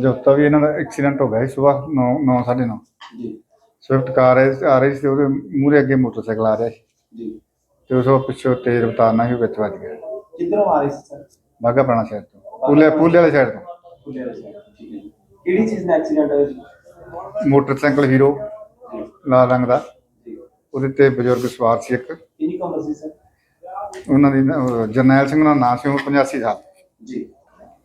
ਜੋਤਾ ਵੀ ਇਹਨਾਂ ਦਾ ਐਕਸੀਡੈਂਟ ਹੋ ਗਿਆ ਸੀ ਸਵੇਰ 9 9:30 ਜੀ। ਸਵਿਫਟ ਕਾਰ ਆ ਰਹੀ ਸੀ ਉਹਦੇ ਮੂਹਰੇ ਅੱਗੇ ਮੋਟਰਸਾਈਕਲ ਆ ਰਿਹਾ ਸੀ। ਜੀ। ਤੇ ਉਸ ਤੋਂ ਪਿੱਛੋਂ ਤੇਜ਼ ਰਫ਼ਤਾਰ ਨਾਲ ਹੀ ਵਿੱਚ ਵੱਜ ਗਿਆ। ਕਿੱਧਰੋਂ ਆ ਰਹੇ ਸੀ ਸਰ? ਬਾਗਾ ਪੁਰਾਣਾ ਸ਼ਹਿਰ ਤੋਂ। ਪੁੱਲੇ ਪੁੱਲੇ ਵਾਲੀ ਸਾਈਡ ਤੋਂ। ਖੁੱਲੇ ਵਾਲੇ ਠੀਕ ਹੈ ਕਿਹੜੀ ਚੀਜ਼ ਦਾ ਐਕਸੀਡੈਂਟ ਹੋਇਆ ਜੀ? ਮੋਟਰਸਾਈਕਲ ਹੀਰੋ ਲਾਲ ਰੰਗ ਦਾ। ਉਹਦੇ ਤੇ ਬਜ਼ੁਰਗ ਸਵਾਰ ਸੀ ਇੱਕ। ਕਿੰਨੀ ਉਮਰ ਸੀ ਸਰ? ਉਹਨਾਂ ਦੀ ਜਰਨੈਲ ਸਿੰਘ ਦਾ ਨਾਂ ਸੀ ਉਹ 85 ਸਾਲ। ਜੀ।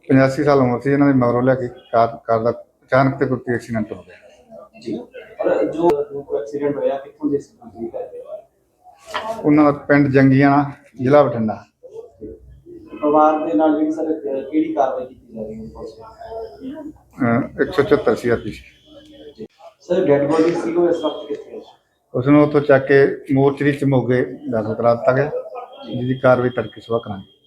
85 ਸਾਲ ਉਮਰ ਸੀ ਇਹਨਾਂ ਦੀ ਮਗਰੋਂ ਲਿਆ ਕੇ ਕਾਰ ਕਾਰ ਦਾ ਅਚਾਨਕ ਤੇ ਕੋਈ ਐਕਸੀਡੈਂਟ ਹੋ ਗਿਆ। ਜੀ। ਔਰ ਜੋ ਐਕਸੀਡੈਂਟ ਹੋਇਆ ਕਿੱਥੋਂ ਦੇ ਸੀ? ਉਹਨਾਂ ਦਾ ਪਿੰਡ ਜੰਗੀਆਂ ਜ਼ਿਲ੍ਹਾ ਬਠਿੰਡਾ। ਪਰਿਵਾਰ ਦੇ ਨਾਲ ਜਿਹੜੀ ਸਰ ਕਿਹੜੀ ਕਾਰਵਾਈ ਕੀਤੀ ਜਾ ਰਹੀ ਹੈ ਪੁਲਿਸ ਅਹ 174 ਸੀਆਰਪੀ ਸਰ ਡੈਡ ਬੋਡੀ ਸੀ ਉਹ ਇਸ ਵਕਤ ਕਿੱਥੇ ਹੈ? ਉਸ ਨੂੰ ਉੱਥੋਂ ਚੱਕ ਕੇ ਮੋਰਚਰੀ ਚ ਮੋਗੇ ਦਾਖਲ ਕਰਾ ਦਿੱਤਾ ਗਿਆ ਜਿਹਦੀ ਕਾਰਵਾਈ ਤੜਕੇ ਸੁਬਾਹ ਕਰਾਂਗੇ।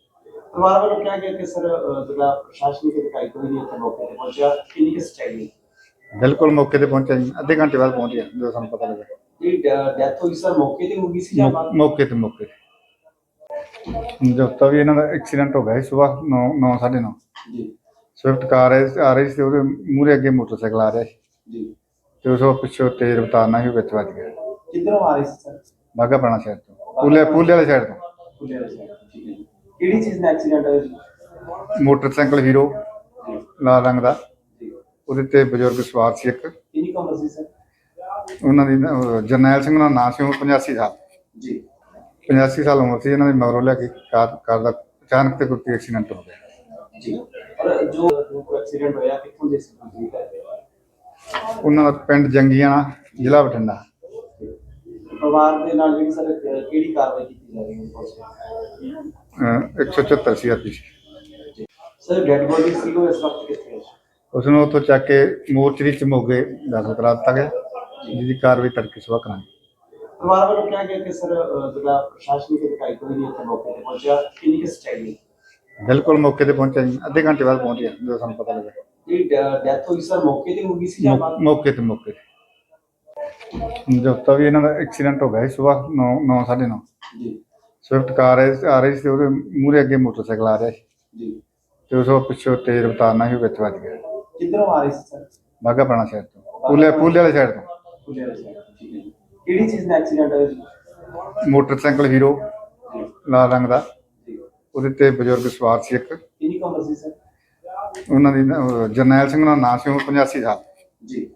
ਪਰਿਵਾਰ ਵੱਲੋਂ ਕਿਹਾ ਗਿਆ ਕਿ ਸਰ ਅਹ, ਜਿਹੜਾ ਪ੍ਰਸ਼ਾਸਨਿਕ ਅਧਿਕਾਰੀ ਕੋਈ ਨਹੀਂ ਇੱਥੇ ਮੌਕੇ ਤੇ ਪਹੁੰਚਿਆ। ਕਿੰਨੀ ਕਿ ਸਚਾਈ ਹੈ ਬਿਲਕੁਲ ਮੌਕੇ ਤੇ ਪਹੁੰਚਿਆ ਜੀ। ਅੱਧੇ ਘੰਟੇ ਬਾਅਦ ਪਹੁੰਚ ਗਿਆ ਜਦੋਂ ਸਾਨੂੰ ਪਤਾ ਲੱਗਾ। ਇਹ ਡੈਥ ਹੋਈ ਸਰ ਮੌਕੇ ਤੇ ਹੋ ਗਈ ਸੀ ਜਾਂ ਮੌ- ਬਾਅਦ? ਮੌਕੇ ਤੇ ਮੌਕੇ ਤੇ। ਜੋਤਾ ਵੀ ਇਹਨਾਂ ਦਾ ਐਕਸੀਡੈਂਟ ਹੋ ਗਿਆ ਸੀ ਸਵੇਰ 9 9:30 ਜੀ। ਸਵਿਫਟ ਕਾਰ ਆ ਰਹੀ ਸੀ ਉਹਦੇ ਮੂਹਰੇ ਅੱਗੇ ਮੋਟਰਸਾਈਕਲ ਆ ਰਿਹਾ ਸੀ। ਜੀ। ਤੇ ਉਸ ਤੋਂ ਪਿੱਛੋਂ ਤੇਜ਼ ਰਫ਼ਤਾਰ ਨਾਲ ਹੀ ਵਿੱਚ ਵੱਜ ਗਿਆ। ਕਿੱਧਰੋਂ ਆ ਰਹੇ ਸੀ ਸਰ? ਬਾਗਾ ਪੁਰਾਣਾ ਸ਼ਹਿਰ ਤੋਂ। ਪੁੱਲੇ ਪੁੱਲੇ ਵਾਲੀ ਸਾਈਡ ਤੋਂ। ਖੁੱਲੇ ਵਾਲੇ ਤੋਂ, ਠੀਕ ਹੈ ਜੀ। ਕਿਹੜੀ ਚੀਜ਼ ਦਾ ਐਕਸੀਡੈਂਟ ਹੋਇਆ ਜੀ ਮੋਟਰਸਾਈਕਲ ਹੀਰੋ ਲਾਲ ਰੰਗ ਦਾ। ਉਹਦੇ ਤੇ ਬਜ਼ੁਰਗ ਸਵਾਰ ਸੀ ਇੱਕ। ਕਿੰਨੀ ਕੁ ਉਮਰ ਸੀ ਸਰ? ਉਹਨਾਂ ਦੀ ਨਾ, ਜਰਨੈਲ ਸਿੰਘ ਦਾ ਨਾਂ ਸੀ ਉਹ 85 ਸਾਲ। ਜੀ। 85 ਸਾਲ ਉਮਰ ਸੀ ਇਹਨਾਂ ਦੀ ਮਗਰੋਂ ਲਿਆ ਕੇ ਕਾਰ ਕਾਰ ਦਾ ਅਚਾਨਕ ਤੇ ਕੋਈ ਐਕਸੀਡੈਂਟ ਹੋ ਗਿਆ। ਜੀ। ਔਰ ਜੋ ਐਕਸੀਡੈਂਟ ਹੋਇਆ ਕਿੱਥੋਂ ਦੇ ਸੀ? ਜੀ। ਉਹਨਾਂ ਦਾ ਪਿੰਡ ਜੰਗੀਆਂ ਜ਼ਿਲ੍ਹਾ ਬਠਿੰਡਾ। ਪਰਿਵਾਰ ਦੇ ਨਾਲ ਜਿਹੜੀ ਸਰ ਕਿਹੜੀ ਕਾਰਵਾਈ ਕੀਤੀ ਜਾ ਰਹੀ ਹੈ? Police 174 CRP sir dead body ਸੀ ਉਹ ਇਸ ਵਕਤ ਕਿੱਥੇ ਹੈ? ਉਸ ਨੂੰ ਉੱਥੋਂ ਚੱਕ ਕੇ ਮੋਰਚਰੀ ਚ ਮੋਗੇ ਦਾਖਲ ਕਰਾ ਦਿੱਤਾ ਗਿਆ ਜਿਹਦੀ ਕਾਰਵਾਈ ਤੜਕੇ ਸੁਬਾਹ ਕਰਾਂਗੇ। ਪਰਿਵਾਰ ਵੱਲੋਂ ਕਿਹਾ ਗਿਆ ਕਿ ਸਰ ਅਹ, ਜਿਹੜਾ ਪ੍ਰਸ਼ਾਸਨਿਕ ਅਧਿਕਾਰੀ ਕੋਈ ਨਹੀਂ ਇੱਥੇ ਮੌਕੇ ਤੇ ਪਹੁੰਚਿਆ। ਕਿੰਨੀ ਕਿ ਸਚਾਈ ਹੈ? ਬਿਲਕੁਲ ਮੌਕੇ ਤੇ ਪਹੁੰਚਿਆ ਜੀ ਅੱਧੇ ਘੰਟੇ ਬਾਅਦ ਪਹੁੰਚ ਗਿਆ ਜਦੋਂ ਸਾਨੂੰ ਪਤਾ ਲੱਗਾ। ਇਹ ਡੈਥ ਹੋਈ ਸਰ ਮੌਕੇ ਤੇ ਹੋ ਗਈ ਸੀ ਜਾਂ ਮੌਕੇ ਤੇ ਮੌਕੇ ਤੇ। ਵੀ ਇਹਨਾਂ ਦਾ ਐਕਸੀਡੈਂਟ ਹੋ ਗਿਆ ਸੀ ਸਵੇਰ 9 9:30 ਜੀ। ਸਵਿਫਟ ਕਾਰ ਆ ਰਹੀ ਸੀ ਉਹਦੇ ਮੂਹਰੇ ਅੱਗੇ ਮੋਟਰਸਾਈਕਲ ਆ ਰਿਹਾ ਸੀ। ਜੀ। ਤੇ ਉਸ ਤੋਂ ਪਿੱਛੋਂ ਤੇਜ਼ ਰਫ਼ਤਾਰ ਨਾਲ ਹੀ ਵਿੱਚ ਵੱਜ ਗਿਆ। ਕਿੱਧਰੋਂ ਆ ਰਹੇ ਸੀ ਸਰ? ਬਾਗਾ ਪੁਰਾਣਾ ਸ਼ਹਿਰ ਤੋਂ। ਪੁੱਲੇ ਪੁੱਲੇ ਵਾਲੀ ਸਾਈਡ ਤੋਂ। ਠੀਕ ਹੈ ਜੀ। ਕਿਹੜੀ ਚੀਜ਼ ਦਾ ਐਕਸੀਡੈਂਟ ਹੋਇਆ ਮੋਟਰਸਾਈਕਲ ਹੀਰੋ ਲਾਲ ਰੰਗ ਦਾ। ਜੀ। ਉਹਦੇ ਤੇ ਬਜ਼ੁਰਗ ਸਵਾਰ ਸੀ ਇੱਕ। ਕਿੰਨੀ ਕੁ ਉਮਰ ਸੀ ਸਰ? ਉਹਨਾਂ ਦੀ ਨਾ, ਉਹ ਜਰਨੈਲ ਸਿੰਘ ਦਾ ਨਾਂ ਸੀ ਉਹ 85 ਸਾਲ। ਜੀ।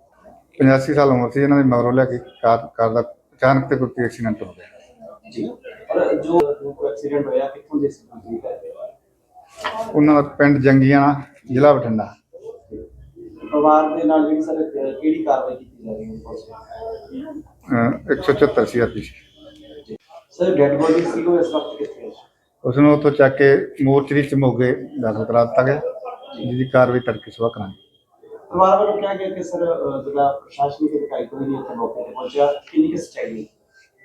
85 ਸਾਲ ਉਮਰ ਸੀ ਇਹਨਾਂ ਦੀ ਮਗਰੋਂ ਲਿਆ ਕੇ ਕਾਰ ਕਾਰ ਦਾ ਅਚਾਨਕ ਤੇ ਕੋਈ ਐਕਸੀਡੈਂਟ ਹੋ ਗਿਆ। ਜੀ। ਔਰ ਜੋ ਐਕਸੀਡੈਂਟ ਹੋਇਆ ਕਿੱਥੋਂ ਦੇ ਸੀ ਜੀ ਉਹਨਾਂ ਦਾ ਪਿੰਡ ਜੰਗੀਆਂ ਜ਼ਿਲ੍ਹਾ ਬਠਿੰਡਾ। ਪਰਿਵਾਰ ਦੇ ਨਾਲ ਜਿਹੜੀ ਸਰ ਕਿਹੜੀ ਕਾਰਵਾਈ ਕੀਤੀ ਜਾ ਰਹੀ ਹੈ? ਪੁਲਿਸ ਅਹ 174 ਸੀਆਰਪੀ ਸਰ ਡੈਡ ਬੋਡੀ ਸੀ ਉਹ ਇਸ ਵਕਤ ਕਿੱਥੇ ਹੈ? ਉਸ ਨੂੰ ਉੱਥੋਂ ਚੱਕ ਕੇ ਮੋਰਚਰੀ ਚ ਮੋਗੇ ਦਾਖਲ ਕਰਾ ਦਿੱਤਾ ਗਿਆ। ਜਿਹਦੀ ਕਾਰਵਾਈ ਤੜਕੇ ਸੁਬਾਹ ਕਰਾਂਗੇ। ਪਰਿਵਾਰ ਵੱਲੋਂ ਕਿਹਾ ਗਿਆ ਕਿ ਸਰ ਅਹ, ਜਿਹੜਾ ਪ੍ਰਸ਼ਾਸਨਿਕ ਅਧਿਕਾਰੀ ਕੋਈ ਨਹੀਂ ਇੱਥੇ ਮੌਕੇ ਤੇ ਪਹੁੰਚਿਆ। ਕਿੰਨੀ ਕਿ ਸਚਾਈ ਹੈ?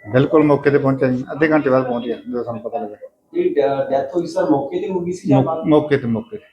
ਬਿਲਕੁਲ ਮੌਕੇ ਤੇ ਪਹੁੰਚਿਆ ਜੀ ਅੱਧੇ ਘੰਟੇ ਬਾਅਦ ਪਹੁੰਚ ਗਿਆ ਜਦੋਂ ਸਾਨੂੰ ਪਤਾ ਲੱਗਾ। ਇਹ ਡੈਥ ਹੋਈ ਸਰ ਮੌਕੇ ਤੇ ਹੋ ਗਈ ਸੀ ਜਾਂ ਬਾਅਦ ਮੌਕੇ ਤੇ ਮੌਕੇ ਤੇ।